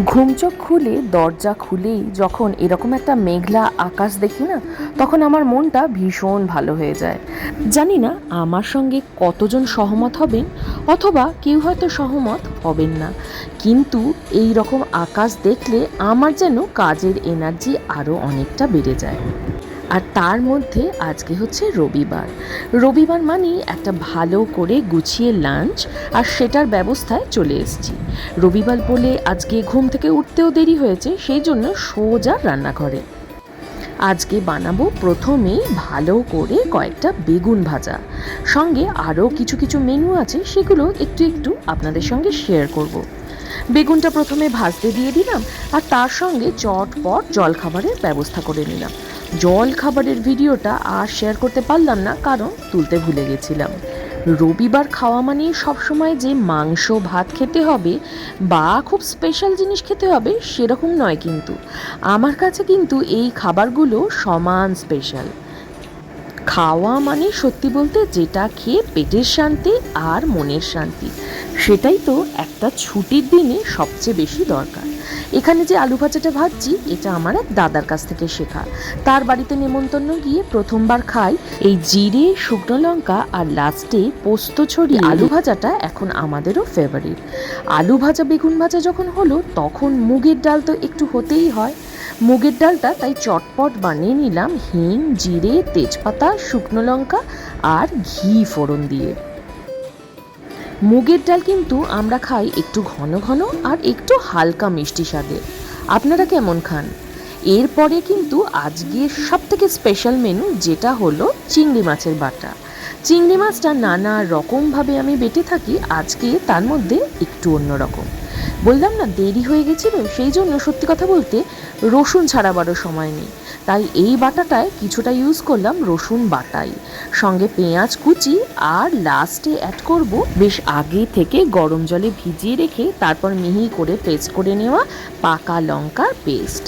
ঘুমচোখ খুলে, দরজা খুলেই যখন এরকম একটা মেঘলা আকাশ দেখি না, তখন আমার মনটা ভীষণ ভালো হয়ে যায়। জানি না আমার সঙ্গে কতজন সহমত হবেন, অথবা কেউ হয়তো সহমত হবেন না। কিন্তু এই রকম আকাশ দেখলে আমার যেন কাজের এনার্জি আরও অনেকটা বেড়ে যায়। আর তার মধ্যে আজকে হচ্ছে রবিবার। রবিবার মানেই একটা ভালো করে গুছিয়ে লাঞ্চ আর সেটার ব্যবস্থায় চলে এসেছি। রবিবার বলে আজকে ঘুম থেকে উঠতেও দেরি হয়েছে, সেই জন্য সোজা রান্নাঘরে। আজকে বানাবো প্রথমেই ভালো করে কয়েকটা বেগুন ভাজা। সঙ্গে আরও কিছু কিছু মেনু আছে, সেগুলো একটু একটু আপনাদের সঙ্গে শেয়ার করব। বেগুনটা প্রথমে ভাজতে দিয়ে দিলাম আর তার সঙ্গে চটপট জলখাবারের ব্যবস্থা করে নিলাম। জল খাবারের ভিডিওটা আর শেয়ার করতে পারলাম না, কারণ তুলতে ভুলে গেছিলাম। রবিবার খাওয়া মানে সবসময় যে মাংস, ভাত খেতে হবে বা খুব স্পেশাল জিনিস খেতে হবে সেরকম নয় কিন্তু। আমার কাছে কিন্তু এই খাবারগুলো সমান স্পেশাল খাওয়া মানে সত্যি বলতে যেটা খেয়ে পেটের শান্তি আর মনের শান্তি। সেটাই তো একটা ছুটির দিনে সবচেয়ে বেশি দরকার। এখানে যে আলু ভাজাটা ভাজছি এটা আমার এক দাদার কাছ থেকে শেখা। তার বাড়িতে নেমন্তন্ন গিয়ে প্রথমবার খাই। এই জিরে শুকনো লঙ্কা আর লাস্টে পোস্ত ছড়িয়ে আলু ভাজাটা এখন আমাদেরও ফেভারিট আলু ভাজা বেগুন ভাজা যখন হলো তখন মুগের ডাল তো একটু হতেই হয়। মুগের ডালটা তাই চটপট বানিয়ে নিলাম হিং জিরে তেজপাতা শুকনো লঙ্কা আর ঘি ফোড়ন দিয়ে। মুগের ডাল কিন্তু আমরা খাই একটু ঘন ঘন আর একটু হালকা মিষ্টি স্বাদে। আপনারা কেমন খান? এরপরে কিন্তু আজকের সব থেকে স্পেশাল মেনু যেটা হলো চিংড়ি মাছের বাটা। চিংড়ি মাছটা নানা রকমভাবে আমি বেটে থাকি, আজকে তার মধ্যে একটু অন্যরকম। বললাম না, দেরি হয়ে গেছিল, সেই জন্য সত্যি কথা বলতে রসুন ছাড়াবারও সময় নেই। তাই এই বাটাটায় কিছুটা ইউজ করলাম রসুন বাটাই। সঙ্গে পেঁয়াজ, কুচি আর লাস্টে অ্যাড করব বেশ আগে থেকে গরম জলে ভিজিয়ে রেখে তারপর মিহি করে পেস্ট করে নেওয়া পাকা লঙ্কার পেস্ট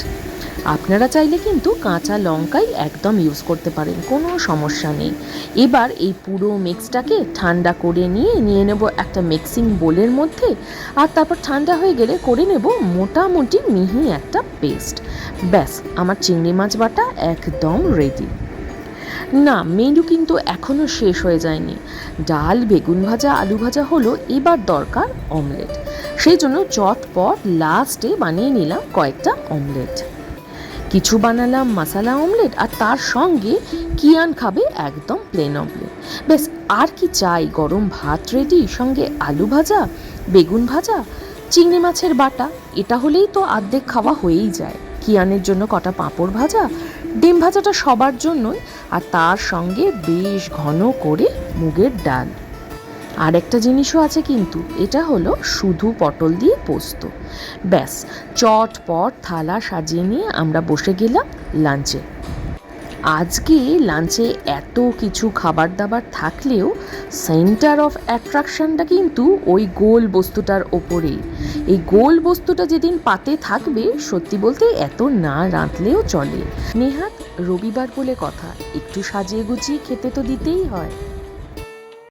আপনারা চাইলে কিন্তু কাঁচা লঙ্কাই একদম ইউজ করতে পারেন, কোনো সমস্যা নেই। এবার এই পুরো মিক্সটাকে ঠান্ডা করে নিয়ে নিয়ে নেব একটা মিক্সিং বোলের মধ্যে, আর তারপর ঠান্ডা হয়ে গেলে করে নেব মোটামুটি মিহি একটা পেস্ট ব্যাস, আমার চিংড়ি মাছ বাটা একদম রেডি না মেনু কিন্তু এখনও শেষ হয়ে যায়নি। ডাল, বেগুন ভাজা, আলু ভাজা হলো এবার দরকার অমলেট সেই জন্য চটপট লাস্টে বানিয়ে নিলাম কয়েকটা অমলেট কিছু বানালাম, মশালা অমলেট আর তার সঙ্গে কিয়ান খাবে একদম প্লেন অমলেট ব্যাস আর কি চাই? গরম ভাত রেডি সঙ্গে আলু ভাজা, বেগুন ভাজা, চিংড়ি মাছের বাটা, এটা হলেই তো আর্ধেক খাওয়া হয়েই যায়। কিয়ানের জন্য কটা পাঁপড় ভাজা, ডিম ভাজাটা সবার জন্যই, আর তার সঙ্গে বেশ ঘন করে মুগের ডাল। আর একটা জিনিসও আছে কিন্তু, এটা হলো শুধু পটল দিয়ে পোস্ত। ব্যাস, চটপট থালা সাজিয়ে নিয়ে আমরা বসে গেলাম লাঞ্চে। আজকে লাঞ্চে এত কিছু খাবার দাবার থাকলেও সেন্টার অফ অ্যাট্রাকশনটা কিন্তু ওই গোল বস্তুটার ওপরেই। এই গোল বস্তুটা যেদিন পাতে থাকবে, সত্যি বলতে এত না রাঁধলেও চলে। নেহাত রবিবার বলে কথা, একটু সাজিয়ে গুছিয়ে খেতে তো দিতেই হয়।